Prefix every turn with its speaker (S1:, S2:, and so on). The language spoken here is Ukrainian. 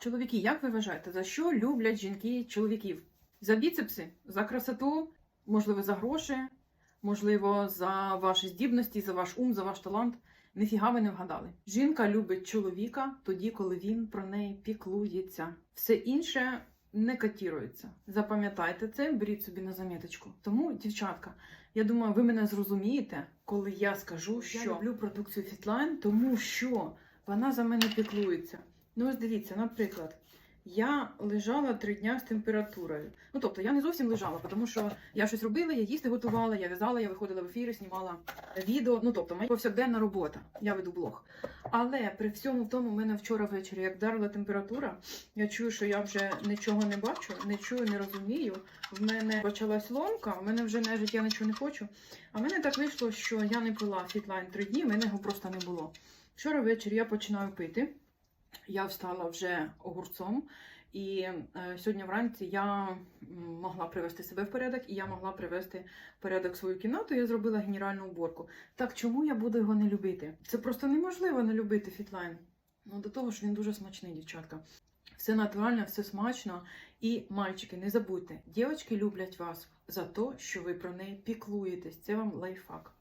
S1: Чоловіки, як ви вважаєте, за що люблять жінки чоловіків? За біцепси, за красоту, можливо, за гроші, можливо, за ваші здібності, за ваш ум, за ваш талант. Ніфіга ви не вгадали. Жінка любить чоловіка тоді, коли він про неї піклується. Все інше не котірується. Запам'ятайте це, беріть собі на заміточку. Тому, дівчатка, я думаю, ви мене зрозумієте, коли я скажу, що я люблю продукцію Fitline, тому що вона за мене піклується. Ну, ось дивіться, наприклад, я лежала три дня з температурою. Ну, тобто, я не зовсім лежала, тому що я щось робила, я їсти готувала, я в'язала, я виходила в ефіри, знімала відео. Ну, тобто, моя повсякденна робота. Я веду блог. Але при всьому тому, в мене вчора ввечері, як вдарила температура, я чую, що я вже нічого не бачу, не чую, не розумію. В мене почалась ломка, в мене вже навіть я нічого не хочу. А в мене так вийшло, що я не пила фітлайн три дні, в мене його просто не було. Вчора ввечері я починаю пити. Я встала вже огурцом, і е, сьогодні вранці я могла привести себе в порядок, і я могла привести в порядок свою кімнату. Я зробила генеральну уборку. Так чому я буду його не любити? Це просто неможливо не любити фітлайн. Ну до того ж він дуже смачний, дівчатка. Все натурально, все смачно. І мальчики, не забудьте, дівчатки люблять вас за те, що ви про неї піклуєтесь. Це вам лайфхак.